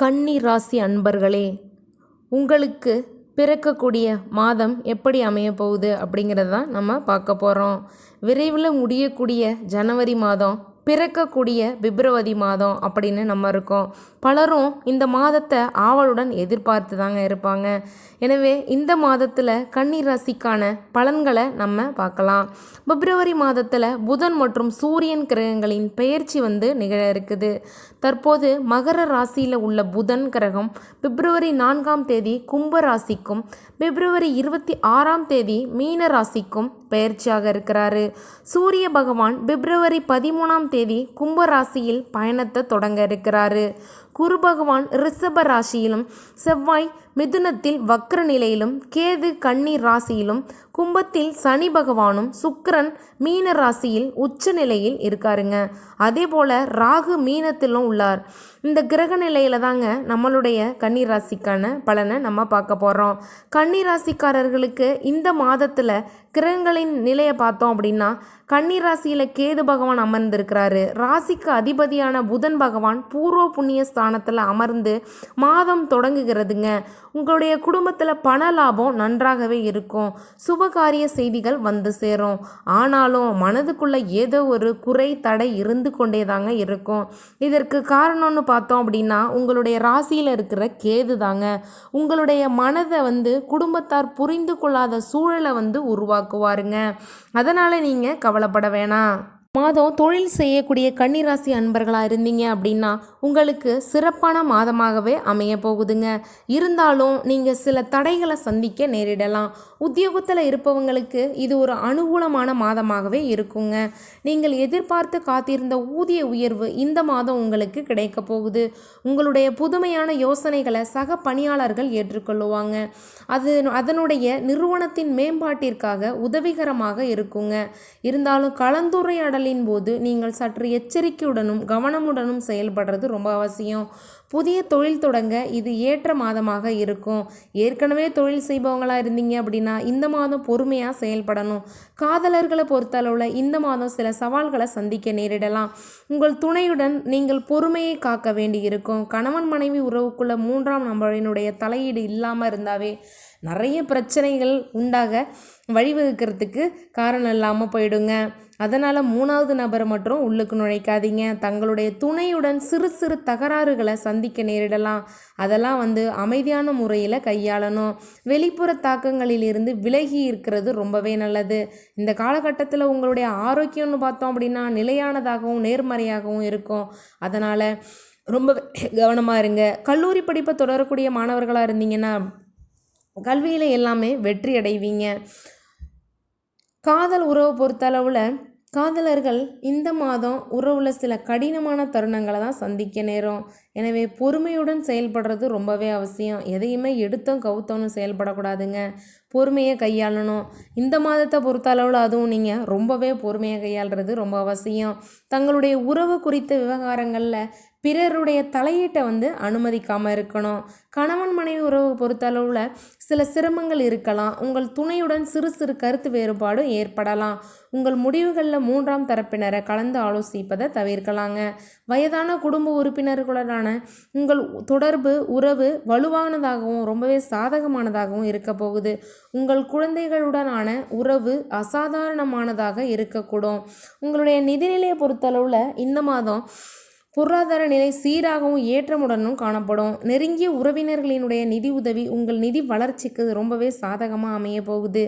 கன்னி ராசி அன்பர்களே உங்களுக்கு பிறக்கக்கூடிய மாதம் எப்படி அமைய போகுது அப்படிங்கிறத தான் நம்ம பார்க்க போகிறோம் விரைவில் முடியக்கூடிய ஜனவரி மாதம் பிறக்கக்கூடிய பிப்ரவரி மாதம் அப்படின்னு நம்ம இருக்கோம். பலரும் இந்த மாதத்தை ஆவலுடன் எதிர்பார்த்து தாங்க இருப்பாங்க. எனவே இந்த மாதத்தில் கன்னி ராசிக்கான பலன்களை நம்ம பார்க்கலாம். பிப்ரவரி மாதத்தில் புதன் மற்றும் சூரியன் கிரகங்களின் பெயர்ச்சி வந்து நிகழ இருக்குது. தற்போது மகர ராசியில் உள்ள புதன் கிரகம் பிப்ரவரி நான்காம் தேதி கும்ப ராசிக்கும் பிப்ரவரி இருபத்தி ஆறாம் தேதி மீன ராசிக்கும் பெயர்ச்சியாக இருக்கிறாரு. சூரிய பகவான் பிப்ரவரி பதிமூணாம் தேதி கும்ப ராசியில் பயணத்தை தொடங்க இருக்கிறாரு. குரு பகவான் ரிஷப ராசியிலும் செவ்வாய் மிதுனத்தில் வக்ர நிலையிலும் கேது கன்னி ராசியிலும் கும்பத்தில் சனி பகவானும் சுக்கிரன் மீன ராசியில் உச்ச நிலையில் இருக்காருங்க. அதே போல் ராகு மீனத்திலும் உள்ளார். இந்த கிரக நிலையில தாங்க நம்மளுடைய கன்னி ராசிக்கான பலனை நம்ம பார்க்க போகிறோம் கன்னி ராசிக்காரர்களுக்கு இந்த மாதத்தில் கிரகங்களின் நிலையை பார்த்தோம் அப்படின்னா கன்னி ராசியில் கேது பகவான் அமர்ந்திருக்கிறாரு. ராசிக்கு அதிபதியான புதன் பகவான் பூர்வ புண்ணிய ஸ்தானத்தில் அமர்ந்து மாதம் தொடங்குகிறதுங்க. உங்களுடைய குடும்பத்தில் பண லாபம் நன்றாகவே இருக்கும். சுபகாரிய செய்திகள் வந்து சேரும். ஆனாலும் மனதுக்குள்ள ஏதோ ஒரு குறை தடை இருந்து கொண்டே தாங்க இருக்கும். இதற்கு காரணம்னு பார்த்தோம் அப்படின்னா உங்களுடைய ராசியில் இருக்கிற கேது தாங்க. உங்களுடைய மனதை வந்து குடும்பத்தார் புரிந்து கொள்ளாத சூழலை வந்து உருவாக்குவாருங்க. அதனால் நீங்கள் கவலைப்பட வேணாம். மாதம் தொழில் செய்யக்கூடிய கன்னிராசி அன்பர்களாக இருந்தீங்க அப்படின்னா உங்களுக்கு சிறப்பான மாதமாகவே அமைய போகுதுங்க. இருந்தாலும் நீங்கள் சில தடைகளை சந்திக்க நேரிடலாம். உத்தியோகத்தில் இருப்பவங்களுக்கு இது ஒரு அனுகூலமான மாதமாகவே இருக்குங்க. நீங்கள் எதிர்பார்த்து காத்திருந்த ஊதிய உயர்வு இந்த மாதம் உங்களுக்கு கிடைக்க போகுது. உங்களுடைய புதுமையான யோசனைகளை சக பணியாளர்கள் ஏற்றுக்கொள்ளுவாங்க. அது அதனுடைய நிறுவனத்தின் மேம்பாட்டிற்காக உதவிகரமாக இருக்குங்க. இருந்தாலும் கலந்துரையாடல் பாடலின் போது நீங்கள் சற்று எச்சரிக்கையுடனும் கவனமுடனும் செயல்படுறது ரொம்ப அவசியம். புதிய தொழில் தொடங்க இது ஏற்ற மாதமாக இருக்கும். ஏற்கனவே தொழில் செய்பவங்களாக இருந்தீங்க அப்படின்னா இந்த மாதம் பொறுமையாக செயல்படணும். காதலர்களை பொறுத்தளவில் இந்த மாதம் சில சவால்களை சந்திக்க நேரிடலாம். உங்கள் துணையுடன் நீங்கள் பொறுமையை காக்க வேண்டி இருக்கும் கணவன் மனைவி உறவுக்குள்ள மூன்றாம் நபரினுடைய தலையீடு இல்லாமல் இருந்தாவே நிறைய பிரச்சனைகள் உண்டாக வழிவகுக்கிறதுக்கு காரணம் இல்லாமல் போயிடுங்க. அதனால் மூணாவது நபரை மட்டும் உள்ளுக்கு நுழைக்காதீங்க. தங்களுடைய துணையுடன் சிறு சிறு தகராறுகளை சந்திக்க நேரிடலாம். அதெல்லாம் வந்து அமைதியான முறையில் கையாளணும். வெளிப்புற தாக்கங்களில் இருந்து விலகி இருக்கிறது ரொம்பவே நல்லது. இந்த காலகட்டத்தில் உங்களுடைய ஆரோக்கியம்னு பார்த்தோம் அப்படின்னா நிலையானதாகவும் நேர்மறையாகவும் இருக்கும். அதனால் ரொம்ப கவனமாக இருங்க. கல்லூரி படிப்பை தொடரக்கூடிய மாணவர்களாக இருந்தீங்கன்னா கல்வியில் எல்லாமே வெற்றி அடைவீங்க. காதல் உறவை பொறுத்தளவில் காதலர்கள் இந்த மாதம் உறவில் சில கடினமான தருணங்களை தான் சந்திக்க நேரும். எனவே பொறுமையுடன் செயல்படுறது ரொம்பவே அவசியம். எதையுமே எடுத்தோம் கவுத்தோன்னு செயல்படக்கூடாதுங்க. பொறுமையை கையாளணும். இந்த மாதத்தை பொறுத்தளவில் அதுவும் நீங்கள் ரொம்பவே பொறுமையை கையாளுறது ரொம்ப அவசியம். தங்களுடைய உறவு குறித்த விவகாரங்களில் பிறருடைய தலையீட்டை வந்து அனுமதிக்காமல் இருக்கணும். கணவன் மனைவி உறவு பொறுத்தளவில் சில சிரமங்கள் இருக்கலாம். உங்கள் துணையுடன் சிறு சிறு கருத்து வேறுபாடும் ஏற்படலாம். உங்கள் முடிவுகளில் மூன்றாம் தரப்பினரை கலந்து ஆலோசிப்பதை தவிர்க்கலாங்க. வயதான குடும்ப உறுப்பினர்களுடனான உங்கள் தொடர்பு உறவு வலுவானதாகவும் ரொம்பவே சாதகமானதாகவும் இருக்க போகுது. உங்கள் குழந்தைகளுடனான உறவு அசாதாரணமானதாக இருக்கக்கூடும். உங்களுடைய நிதிநிலையை பொறுத்தளவில் இந்த மாதம் பொருளாதார நிலை சீராகவும் ஏற்றமுடனும் காணப்படும். நெருங்கிய உறவினர்களினுடைய நிதி உதவி உங்கள் நிதி வளர்ச்சிக்கு ரொம்பவே சாதகமாக அமைய போகுது.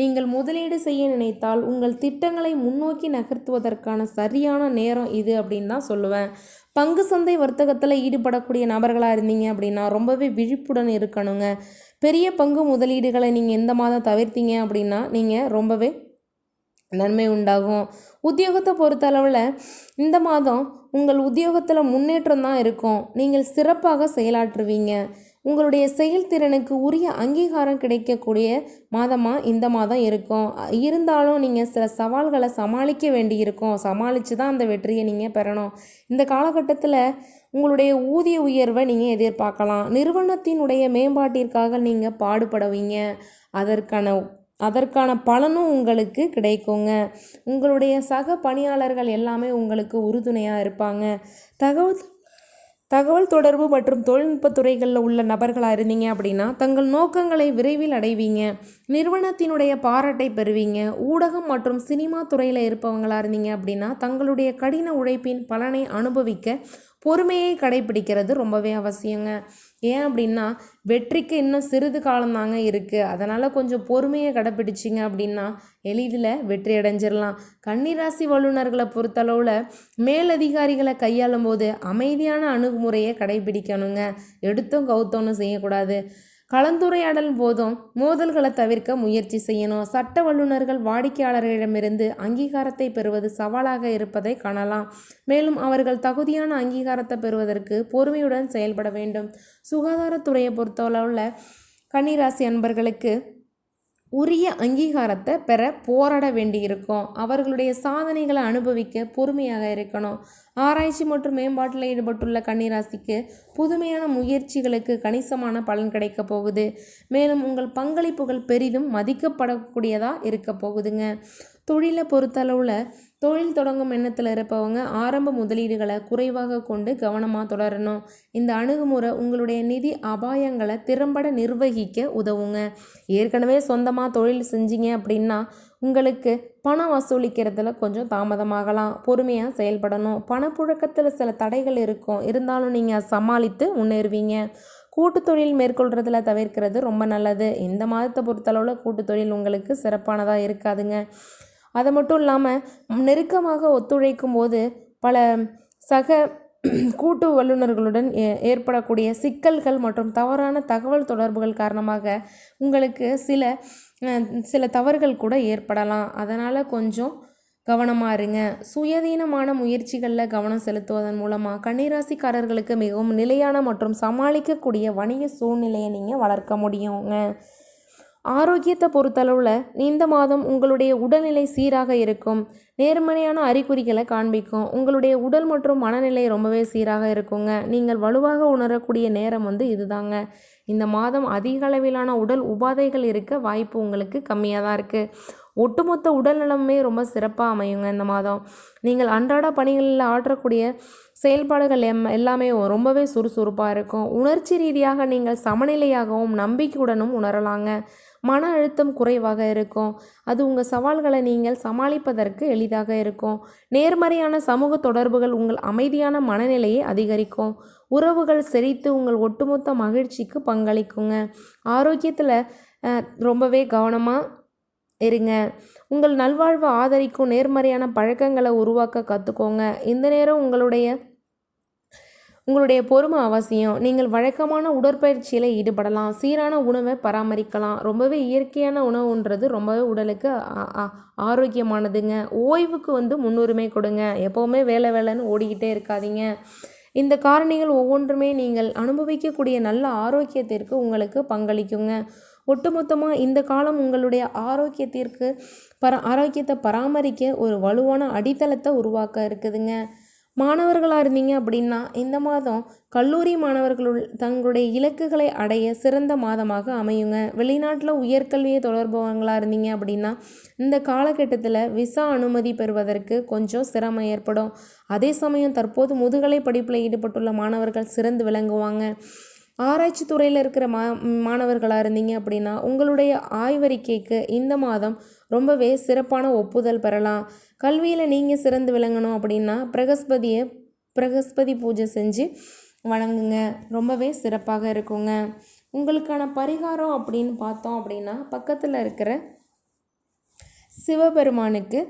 நீங்கள் முதலீடு செய்ய நினைத்தால் உங்கள் திட்டங்களை முன்னோக்கி நகர்த்துவதற்கான சரியான நேரம் இது அப்படின்னு தான் சொல்லுவேன். பங்கு சந்தை வர்த்தகத்தில் ஈடுபடக்கூடிய நபர்களாக இருந்தீங்க அப்படின்னா ரொம்பவே விழிப்புடன் இருக்கணுங்க. பெரிய பங்கு முதலீடுகளை நீங்கள் எந்த மாதம் தவிர்த்தீங்க அப்படின்னா நீங்கள் ரொம்பவே நன்மை உண்டாகும். உத்தியோகத்தை பொறுத்தளவில் இந்த மாதம் உங்கள் உத்தியோகத்தில் முன்னேற்றம் தான் இருக்கும். நீங்கள் சிறப்பாக செயலாற்றுவீங்க. உங்களுடைய செயல்திறனுக்கு உரிய அங்கீகாரம் கிடைக்கக்கூடிய மாதமாக இந்த மாதம் இருக்கும். இருந்தாலும் நீங்கள் சில சவால்களை சமாளிக்க வேண்டி இருக்கும் சமாளித்து தான் அந்த வெற்றியை நீங்கள் பெறணும். இந்த காலகட்டத்தில் உங்களுடைய ஊதிய உயர்வை நீங்கள் எதிர்பார்க்கலாம். நிறுவனத்தினுடைய மேம்பாட்டிற்காக நீங்கள் பாடுபடுவீங்க. அதற்கான அதற்கான பலனும் உங்களுக்கு கிடைக்குங்க. உங்களுடைய சக பணியாளர்கள் எல்லாமே உங்களுக்கு உறுதுணையாக இருப்பாங்க. தகவல் தகவல் தொடர்பு மற்றும் தொழில்நுட்ப துறைகளில் உள்ள நபர்களாக இருந்தீங்க அப்படின்னா தங்கள் நோக்கங்களை விரைவில் அடைவீங்க. நிறுவனத்தினுடைய பாராட்டை பெறுவீங்க. ஊடகம் மற்றும் சினிமா துறையில் இருப்பவங்களாக இருந்தீங்க அப்படின்னா தங்களுடைய கடின உழைப்பின் பலனை அனுபவிக்க பொறுமையை கடைபிடிக்கிறது ரொம்பவே அவசியங்க. ஏன் அப்படின்னா வெற்றிக்கு இன்னும் சிறிது காலம்தாங்க இருக்குது அதனால் கொஞ்சம் பொறுமையை கடைப்பிடிச்சிங்க அப்படின்னா எளிதில் வெற்றி அடைஞ்சிடலாம் கன்னிராசி வல்லுநர்களை பொறுத்தளவில் மேலதிகாரிகளை கையாளும் போது அமைதியான அணுகுமுறையை கடைபிடிக்கணுங்க. எடுத்தும் கவுத்தோன்னு செய்யக்கூடாது. கலந்துரையாடல் போதும் மோதல்களை தவிர்க்க முயற்சி செய்யணும். சட்ட வல்லுநர்கள் வாடிக்கையாளர்களிடமிருந்து அங்கீகாரத்தை பெறுவது சவாலாக இருப்பதை காணலாம். மேலும் அவர்கள் தகுதியான அங்கீகாரத்தை பெறுவதற்கு பொறுமையுடன் செயல்பட வேண்டும். சுகாதாரத்துறையை பொறுத்தளவில் கன்னிராசி அன்பர்களுக்கு உரிய அங்கீகாரத்தை பெற போராட வேண்டியிருக்கும். அவர்களுடைய சாதனைகளை அனுபவிக்க பொறுமையாக இருக்கணும். ஆராய்ச்சி மற்றும் மேம்பாட்டில் ஈடுபட்டுள்ள கன்னிராசிக்கு புதுமையான முயற்சிகளுக்கு கணிசமான பலன் கிடைக்க போகுது. மேலும் உங்கள் பங்களிப்புகள் பெரிதும் மதிக்கப்படக்கூடியதாக இருக்க போகுதுங்க. தொழிலை பொறுத்தளவில் தொழில் தொடங்கும் எண்ணத்தில் இருப்பவங்க ஆரம்ப முதலீடுகளை குறைவாக கொண்டு கவனமாக தொடரணும். இந்த அணுகுமுறை உங்களுடைய நிதி அபாயங்களை திறம்பட நிர்வகிக்க உதவுங்க. ஏற்கனவே சொந்தமாக தொழில் செஞ்சீங்க அப்படின்னா உங்களுக்கு பணம் வசூலிக்கிறதுல கொஞ்சம் தாமதமாகலாம். பொறுமையாக செயல்படணும். பணப்புழக்கத்தில் சில தடைகள் இருக்கும். இருந்தாலும் நீங்கள் சமாளித்து முன்னேறுவீங்க. கூட்டு தொழில் மேற்கொள்கிறதுல தவிர்க்கிறது ரொம்ப நல்லது. இந்த மாதத்தை பொறுத்தளவில் கூட்டு தொழில் உங்களுக்கு சிறப்பானதாக இருக்காதுங்க. அது மட்டும் இல்லாமல் நெருக்கமாக ஒத்துழைக்கும் போது பல சக கூட்டு வல்லுநர்களுடன் ஏற்படக்கூடிய சிக்கல்கள் மற்றும் தவறான தகவல் தொடர்புகள் காரணமாக உங்களுக்கு சில சில தவறுகள் கூட ஏற்படலாம். அதனால் கொஞ்சம் கவனமாக இருங்க. சுயதீனமான முயற்சிகளில் கவனம் செலுத்துவதன் மூலமாக கன்னிராசிக்காரர்களுக்கு மிகவும் நிலையான மற்றும் சமாளிக்கக்கூடிய வணிக சூழ்நிலையை நீங்கள் வளர்க்க முடியுங்க. ஆரோக்கியத்தை பொறுத்தளவில் இந்த மாதம் உங்களுடைய உடல்நிலை சீராக இருக்கும். நேர்மறையான அறிகுறிகளை காண்பிக்கும். உங்களுடைய உடல் மற்றும் மனநிலை ரொம்பவே சீராக இருக்குங்க. நீங்கள் வலுவாக உணரக்கூடிய நேரம் வந்து இதுதாங்க. இந்த மாதம் அதிக அளவிலான உடல் உபாதைகள் இருக்க வாய்ப்பு உங்களுக்கு கம்மியாக தான் இருக்குது ஒட்டுமொத்த உடல் நலமே ரொம்ப சிறப்பாக அமையுங்க இந்த மாதம். நீங்கள் அன்றாட பணிகளில் ஆற்றக்கூடிய செயல்பாடுகள் எம் எல்லாமே ரொம்பவே சுறுசுறுப்பாக இருக்கும். உணர்ச்சி ரீதியாக நீங்கள் சமநிலையாகவும் நம்பிக்கையுடனும் உணரலாங்க. மன அழுத்தம் குறைவாக இருக்கும். அது உங்கள் சவால்களை நீங்கள் சமாளிப்பதற்கு எளிதாக இருக்கும். நேர்மறையான சமூக தொடர்புகள் உங்கள் அமைதியான மனநிலையை அதிகரிக்கும். உறவுகள் செழித்து உங்கள் ஒட்டுமொத்த மகிழ்ச்சிக்கு பங்களிக்குங்க. ஆரோக்கியத்தில் ரொம்பவே கவனமாக இருங்க. உங்கள் நல்வாழ்வை ஆதரிக்கும் நேர்மறையான பழக்கங்களை உருவாக்க கற்றுக்கோங்க இந்த நேரம் உங்களுடைய உங்களுடைய பொறுமை அவசியம். நீங்கள் வழக்கமான உடற்பயிற்சியில் ஈடுபடலாம். சீரான உணவை பராமரிக்கலாம். ரொம்பவே இயற்கையான உணவுன்றது ரொம்பவே உடலுக்கு ஆரோக்கியமானதுங்க. ஓய்வுக்கு வந்து முன்னுரிமை கொடுங்க. எப்போவுமே வேலை வேலைன்னு ஓடிக்கிட்டே இருக்காதீங்க. இந்த காரணிகள் ஒவ்வொன்றுமே நீங்கள் அனுபவிக்கக்கூடிய நல்ல ஆரோக்கியத்திற்கு உங்களுக்கு பங்களிக்குங்க. ஒட்டுமொத்தமாக இந்த காலம் உங்களுடைய ஆரோக்கியத்திற்கு பர ஆரோக்கியத்தை பராமரிக்க ஒரு வலுவான அடித்தளத்தை உருவாக்க இருக்குதுங்க. மாணவர்களாக இருந்தீங்க அப்படின்னா இந்த மாதம் கல்லூரி மாணவர்கள் தங்களுடைய இலக்குகளை அடைய சிறந்த மாதமாக அமையுங்க. வெளிநாட்டில் உயர்கல்வியை தொடர்பவங்களாக இருந்தீங்க அப்படின்னா இந்த காலகட்டத்தில் விசா அனுமதி பெறுவதற்கு கொஞ்சம் சிரமம் ஏற்படும். அதே சமயம் தற்போது முதுகலை படிப்பில் ஈடுபட்டுள்ள மாணவர்கள் சிறந்து விளங்குவாங்க. ஆராய்ச்சி துறையில் இருக்கிற மா மாணவர்களாக இருந்தீங்க அப்படின்னா உங்களுடைய ஆய்வறிக்கைக்கு இந்த மாதம் ரொம்பவே சிறப்பான ஒப்புதல் பெறலாம். கல்வியில் நீங்கள் சிறந்து விளங்கணும் அப்படின்னா பிரகஸ்பதியை பிரகஸ்பதி பூஜை செஞ்சு வணங்குங்க. ரொம்பவே சிறப்பாக இருக்குங்க. உங்களுக்கான பரிகாரம் அப்படின்னு பார்த்தோம் அப்படின்னா பக்கத்தில் இருக்கிற சிவபெருமானுக்கு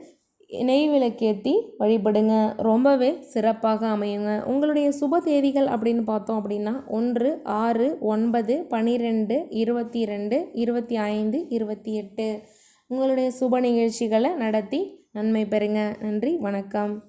நெய் விளக்கேற்றி வழிபடுங்க. ரொம்பவே சிறப்பாக அமையுங்க. உங்களுடைய சுப தேதிகள் அப்படின்னு பார்த்தோம் அப்படின்னா ஒன்று ஆறு ஒன்பது பன்னிரெண்டு இருபத்தி ரெண்டு இருபத்தி ஐந்து இருபத்தி எட்டு உங்களுடைய சுப நிகழ்ச்சிகளை நடத்தி நன்மை பெறுங்க. நன்றி வணக்கம்.